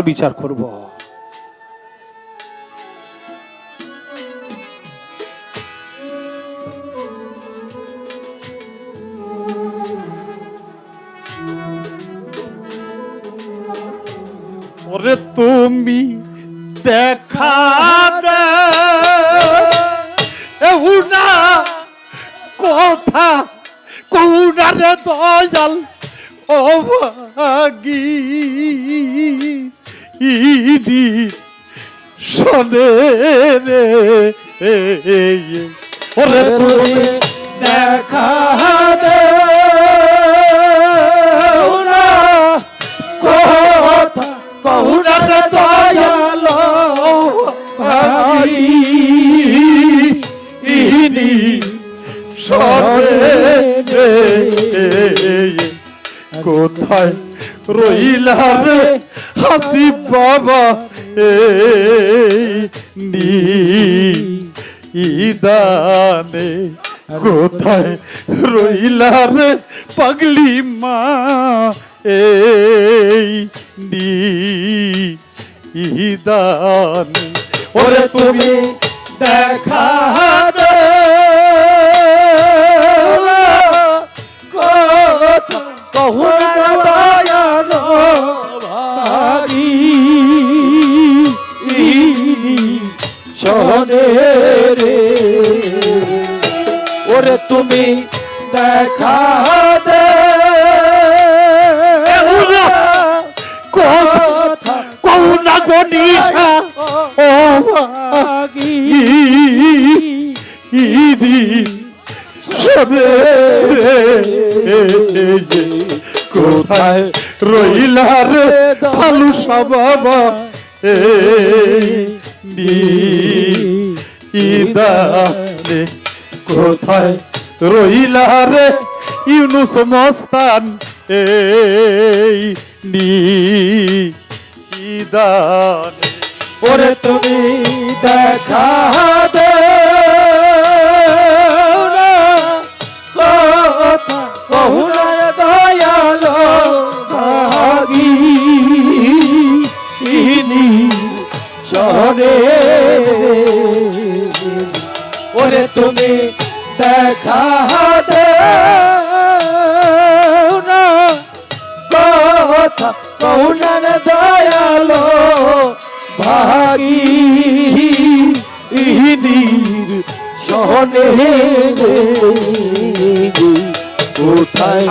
বিচার করব। রে ওরে তুমি দেখা দে। কথা কৌনারে দয়াল ভাগি ইনি সরে কোথায় রইলা রে হাসি বাবা? এই নি ইদানে কোথায় রইলা রে পাগলি মা? এই নিদানে। ওরে তুমি দেখা শোনে রে ওরে তুমি দেখা দে। কহুনা গনিশা ও ভাগি। ইদি সবে কোথায় রইলা রে ফালুসা বাবা? এই ইদানে কোথায় রইলা রে ইউনুস মস্তান? এই নি ইদানে। ওরে তুমি দেখা ওরে তুমি দেখা দে কথা দয়াল ভাগি ইহিনীর সহনে কোথায়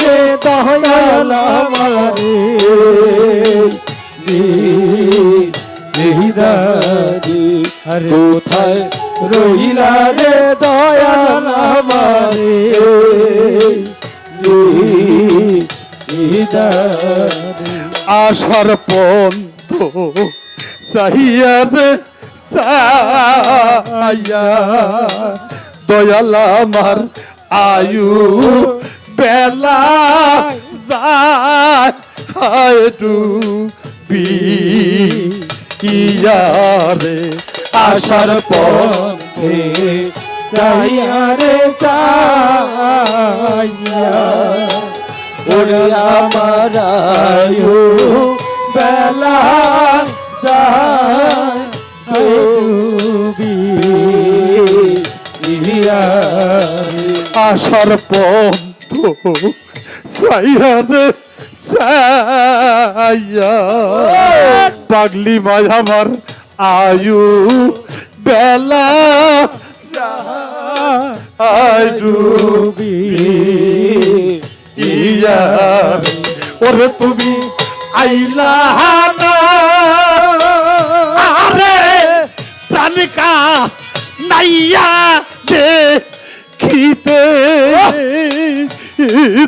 রে দয়াল কোথায় রহিলা রে দয়াল আমারে আশার পন্থ সাহিয়ার সায়া দয়াল আমার আয়ু বেলা যায়, হায় ডুবি ইয়ারে আশার চাইয়ারে চাইয়া ওরে আমার আয়ু বেলা যায় আশার পন্থ সাইয়ারে সাইয়া পাগলি মাঝ আমার আয়ু বেলা আয়ু ইয়া ওরে তুমি আইলা না। আরে প্রাণিকা নাইয়া দেখিতে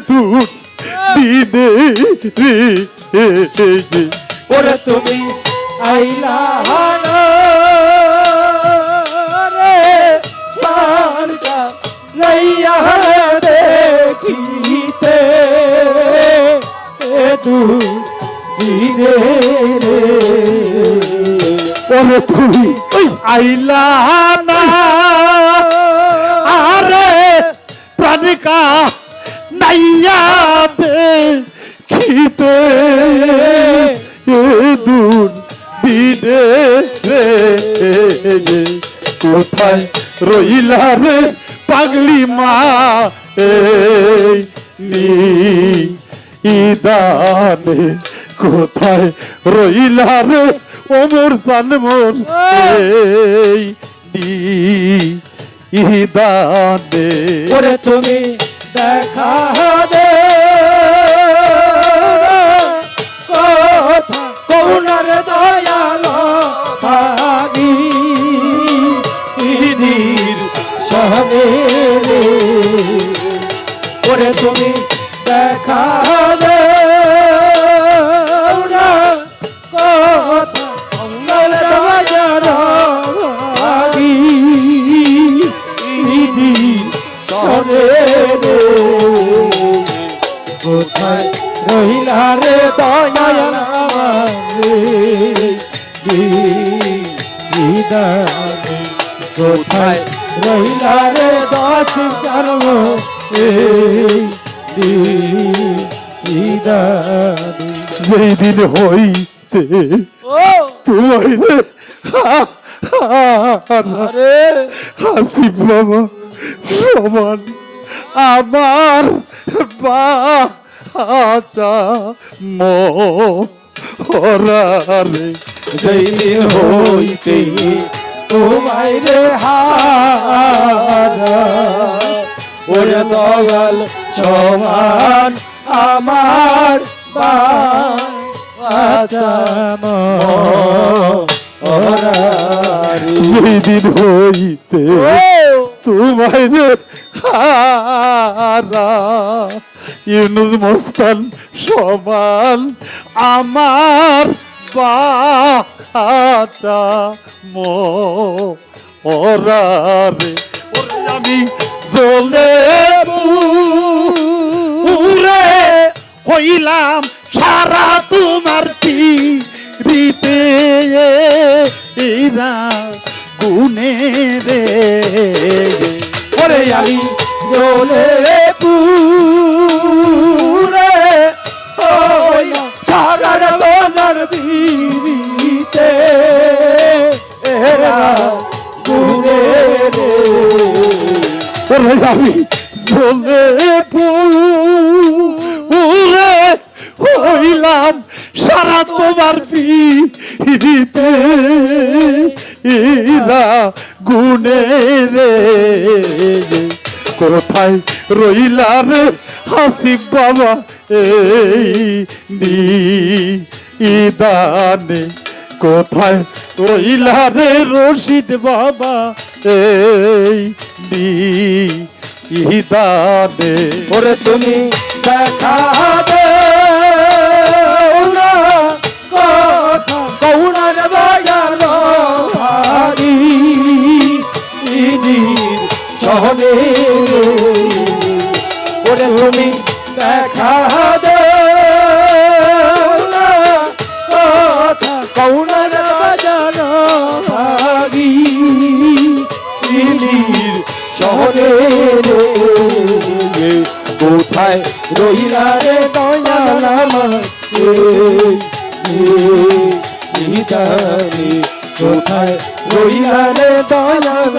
দূর দিনে ওরে তুমি আইলা রে পারকা লইয়া দেখিতে। দু ধীরে রে। ওরে তুমি আইলা না আরে প্রাণিকা নাইয়া দেখিতে। দূর কোথায় রইলা রে পাগলি মা? ইদানে কোথায় রইলা রে ওমর সানমোর এই নি ইদানে তুমি দেখা দে যেই দিন হইতে তোমার হাসিব বাবা সমান আমার বাচা মরারে। সেই দিন হইতে তোমায় রে হারা ওরে দয়াল সমান আমার বাচাম ওরারি যেই দিন হইতে তোমায় রে ইউনুস মস্তান সমান আমার বাচা মরারে। ওরে আমি জ্বলে হইলাম সারা তোমার এরা গুনে রে। ওরে আমি জলে পুরে সারার বাজার বিবিতে এরা গুনে রে। ওরে আমি জ্বলে পুরে সারা তোমার পিড়িতে এরা গুনে রে। কোথায় রইলা রে হাসিব বাবা এই ইদানে কোথায় রইলা রে রশিদ বাবা এই ইদানে ওরে তুমি দেখা ওরে তুমি দেখা দে কথা কৌনার বাজার ভাগি। দিদির শহরে কোথায় রইলা রে দয়াল আমাকে? কোথায় রইলা রে দয়াল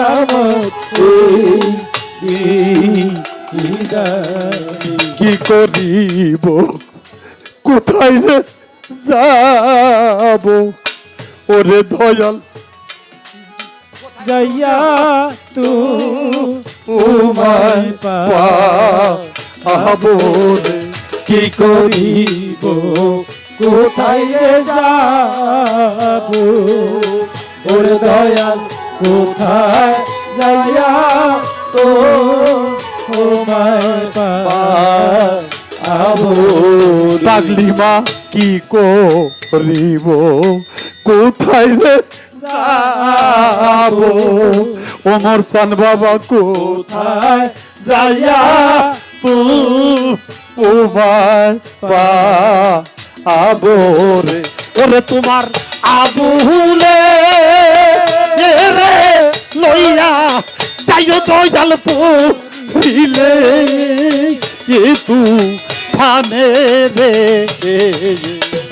কি করিব? কোথায় রে যাব? ওরে দয়াল যাইয়া তু উমায় পাবো রে কি করিব? কোথায় যাব? ওরে দয়াল কোথায় যাইয়া তো তোমায় পাবো। পাগলি মা, কি করিব? কোথায় রে যাব? ওমর সান বাবা কোথায় যাইয়া তু? উমায় পাবো রে। ওরে তোমার আবুলে রে লইয়া দয়াল পড়িলে কিন্তু থানে রে।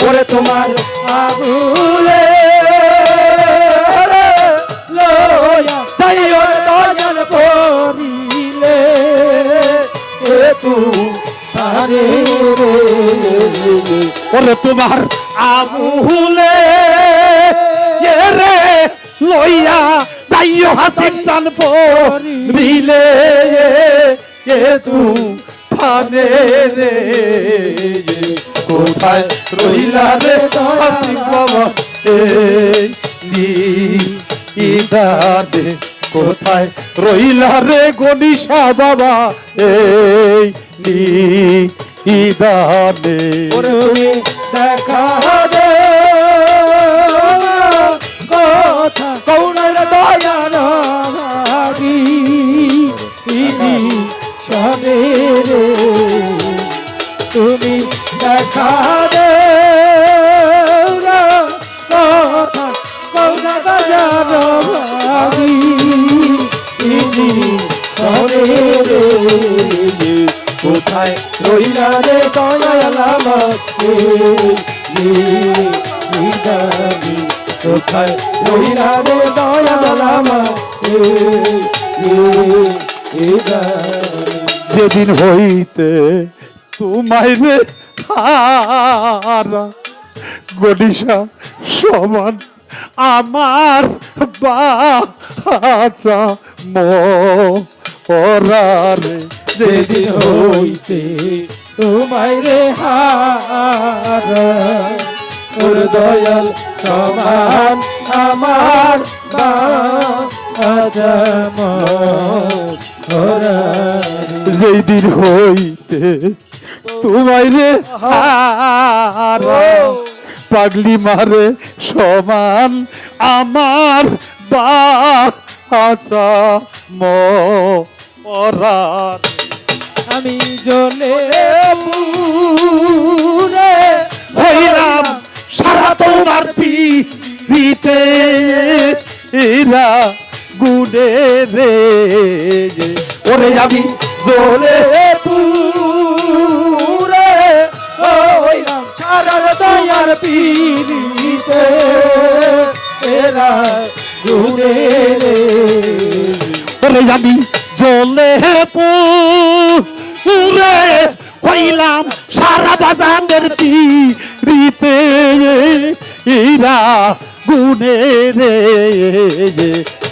ওরে তোমার আগুলে ওরে তোমার আবুলে রে লইয়া যাইও হাসিম চান পরিলে এ তু ফানে রে। কোথায় রইলা রে হাসিম বাবা? এই নি ইদারে কোথায় রইলা রে গনিশা বাবা? এই নি ইদারে ওরে, দেখা কোথায় রইলা রে দয়াল আমাকে নিদানি কোথায় রইলা রে দয়াল আমাকে নিদানি যেদিন হইতে তোমায় রে হারা গডিসা সমান আমার বাচা মরারে। যেদিন হইতে তোমায় রে হারা দয়াল সমান আমার যেই দিন হইতে তোমায় রে পাগলি মারে সমান আমার মরার। আমি জ্বলে পুরে হইলাম সারা তোমার পিতে এরা গুনে রে ওরে আমি জ্বলে পুরে সারার দয়ার পিড়িতে এরা গুনে রে। আমি জ্বলে পুরে হইলাম সারা বাজানের পিতে এরা গুনে রে।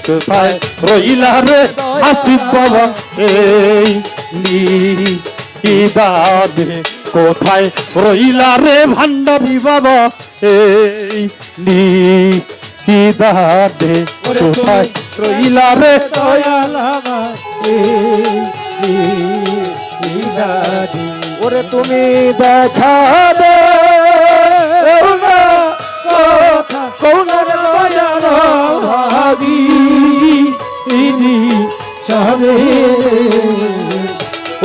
কোথায় রইলা রে আসিফ বাবা এই নি ইদানে কোথায় রইলা রে ভান্ডারি বাবা? এই নি ইদানে কোথায় রইলা রে ওরে তুমি দেখা দে।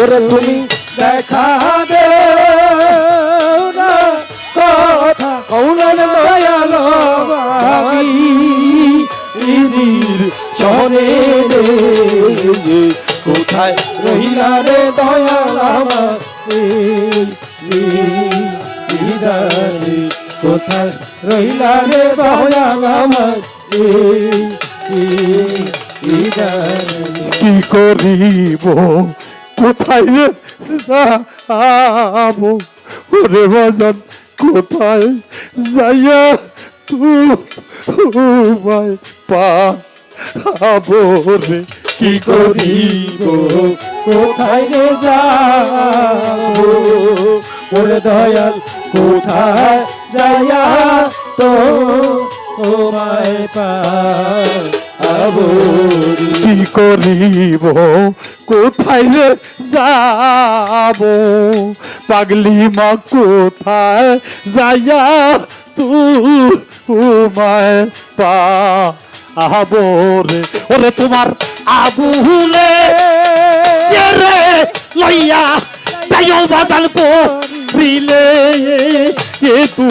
ওরে তুমি দেখা দে। কি করিব? কোথায় যাব? ওরে বাজান, কোথায় যাইয়া তোমায় পাবো রে? কি করিব? কোথায় রে যাব? ওরে দয়াল, কোথায় যায়া তো কি করিব? কোথায় যাব? পাগলি মা কোথায় যাইয়া তোমায় পাবো রে? ওরে তোমার আবুলে রে লইয়া যাইও বাজান পরিলে এ তু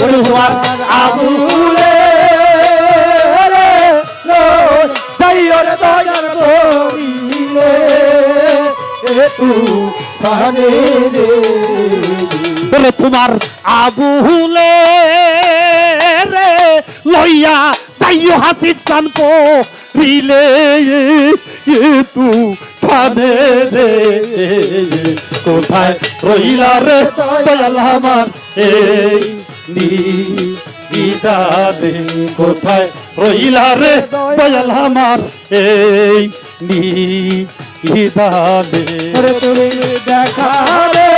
তোমার আবুলে যাইও রে দয়াল করিলে। তু রে তোমার আবুলে রে লইয়া যাইও হাসিব চান রিলে তু দানে রে কোথায় রইলা রে দয়াল আমার? এই নিদানে কোথায় রইলা রে দয়াল আমার? এই নিদানে ওরে তুমি দেখা রে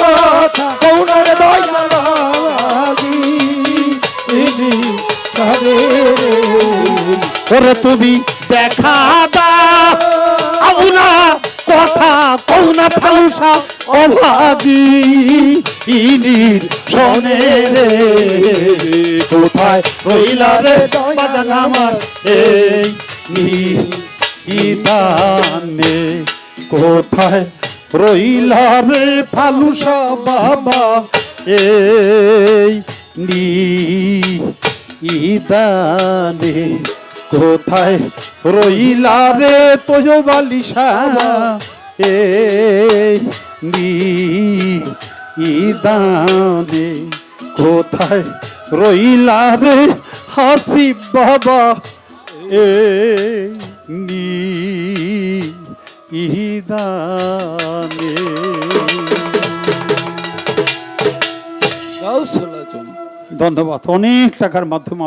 কথা দয়ালি রে তুমি দেখা কৌনা ফালুসা অভাগী ইনির শোনে রে। কোথায় রইলা রে বাজান আমার এই নিদানে কোথায় রইলা রে ফালুসা বাবা এই নি ইদানে কোথায় রইলা রে তোজো বালিশা ইদানে কোথায় রইলা রে হাসি বাবা? নি ইদানে ধন্যবাদ। অনেক টাকার মাধ্যমে